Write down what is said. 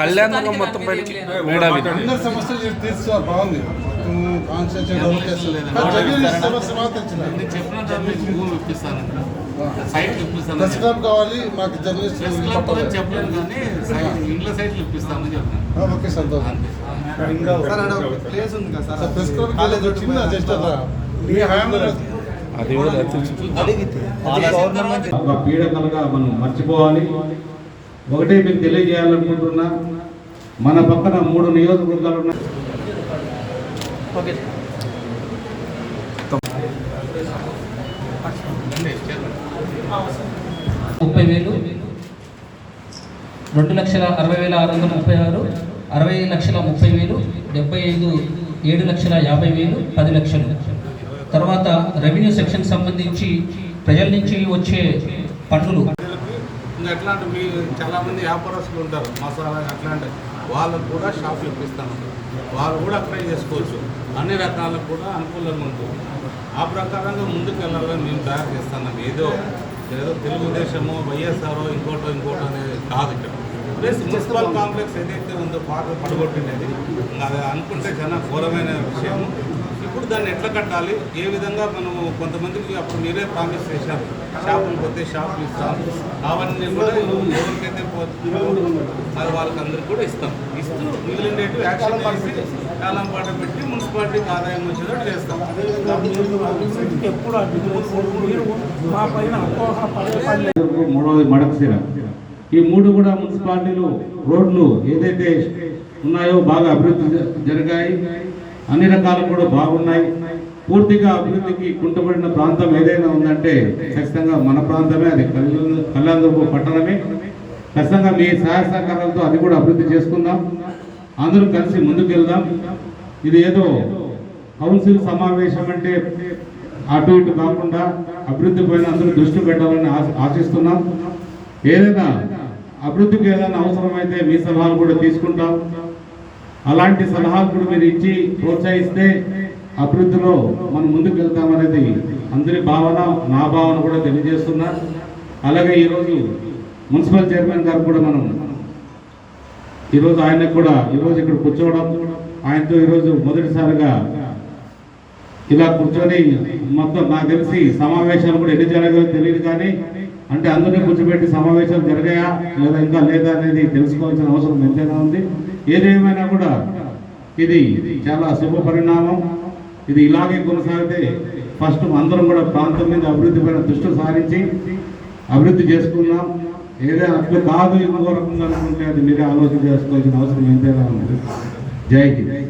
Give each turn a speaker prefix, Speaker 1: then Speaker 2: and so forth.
Speaker 1: కళ్యాణదుర్గం మొత్తం పైకి మేడావి
Speaker 2: అందరి సమస్యలు బాగుంది. ప్రెస్ క్లబ్ కావాలి మాకు జర్నలిస్ట్
Speaker 3: కానీ ఇండ్ల సైట్లు ఇప్పిస్తామని చెప్పాను.
Speaker 2: ఓకే సంతోషం.
Speaker 4: ప్లేస్ ఉంది కదా
Speaker 2: సార్ ప్రెస్ క్లబ్ కాలేజ్ చిన్న జస్ట్ అట్లా మీ హయాంలో
Speaker 1: అది కూడా
Speaker 5: పీడకలుగా మనం మర్చిపోవాలి. ఒకటే మీకు తెలియజేయాలనుకుంటున్నా మన పక్కన మూడు నియోజకవర్గాలు ఉన్నాయి.
Speaker 6: ముప్పై వేలు రెండు లక్షల అరవై వేల ఆరు వందల ముప్పై ఆరు అరవై లక్షల ముప్పై వేలు డెబ్బై ఐదు ఏడు లక్షల యాభై వేలు పది లక్షలు. తర్వాత రెవెన్యూ సెక్షన్ సంబంధించి ప్రజల నుంచి వచ్చే పన్నులు
Speaker 3: ఇంకా అట్లాంటి మీ చాలామంది వ్యాపారస్తులు ఉంటారు మసాలా అట్లాంటి వాళ్ళకు కూడా షాప్ ఇప్పిస్తాను. వాళ్ళు కూడా అప్లై చేసుకోవచ్చు. అన్ని రకాలకు కూడా అనుకూలంగా ఉంటుంది. ఆ ప్రకారంగా ముందుకు వెళ్ళాలని మేము తయారు చేస్తున్నాం ఏదో ఏదో తెలుగుదేశమో వైఎస్ఆర్ ఇంకోటో ఇంకోటో అనేది కాదు ఇక్కడ. ప్లస్ మున్సిపల్ కాంప్లెక్స్ ఏదైతే ఉందో పాత పడగొట్టినది అది అనుకుంటే చాలా ఘోరమైన విషయం ఇప్పుడు దాన్ని ఎట్లా కట్టాలి? ఏ విధంగా మనము కొంతమందికి అప్పుడు మీరే ప్రామిస్ చేశారు. షాపులు పోతే షాపులు ఇస్తాం. అవన్నీ కూడా ఎవరికైతే అది వాళ్ళకి అందరికి కూడా ఇస్తాం. ఇస్తూ మిగిలిన యాక్షన్ చేసి కాలం పాట పెట్టి మున్సిపాలిటీకి ఆదాయం వచ్చేటట్టు చేస్తాం.
Speaker 5: మూడవది మడకశిర ఈ మూడు కూడా మున్సిపాలిటీలు రోడ్లు ఏదైతే ఉన్నాయో బాగా అభివృద్ధి జరిగాయి. అన్ని రకాలు కూడా బాగున్నాయి. పూర్తిగా అభివృద్ధికి కుంటబడిన ప్రాంతం ఏదైనా ఉందంటే ఖచ్చితంగా మన ప్రాంతమే అది కళ్యాణ కళ్యాణదుర్గం పట్టణమే. ఖచ్చితంగా మీ సహాయ సహకారాలతో అది కూడా అభివృద్ధి చేసుకుందాం. అందరూ కలిసి ముందుకెళ్దాం. ఇది ఏదో కౌన్సిల్ సమావేశం అంటే అటు ఇటు కాకుండా అభివృద్ధి పైన అందరూ దృష్టి పెట్టాలని ఆశ- ఆశిస్తున్నాం. ఏదైనా అభివృద్ధికి ఏదైనా అవసరమైతే మీ సలహాలు కూడా తీసుకుంటాం. అలాంటి సలహాలు కూడా మీరు ఇచ్చి ప్రోత్సహిస్తే అభివృద్ధిలో మనం ముందుకు వెళ్తామనేది అందరి భావన నా భావన కూడా తెలియజేస్తున్నా. అలాగే ఈరోజు మున్సిపల్ చైర్మన్ గారు కూడా మనం ఈరోజు ఆయనకు కూడా ఈరోజు ఇక్కడ కూర్చోవడం ఆయనతో ఈరోజు మొదటిసారిగా ఇలా కూర్చొని మొత్తం నాకు తెలిసి సమావేశాలు కూడా ఎన్ని జరగాలో తెలియదు కానీ అంటే అందరినీ కూర్చోబెట్టి సమావేశాలు జరిగాయా లేదా ఇంకా లేదా అనేది తెలుసుకోవాల్సిన అవసరం ఎంతైనా ఉంది. ఏదేమైనా కూడా ఇది చాలా శుభ పరిణామం. ఇది ఇలాగే కొనసాగితే ఫస్ట్ అందరం కూడా ప్రాంతం మీద అభివృద్ధి పైన దృష్టి సారించి అభివృద్ధి చేసుకుందాం. ఏదో అట్లు కాదు ఇంకో రకంగా అనుకుంటే అది మీరే ఆలోచన చేసుకోవాల్సిన అవసరం ఎంతైనా ఉంది. జై హింద్.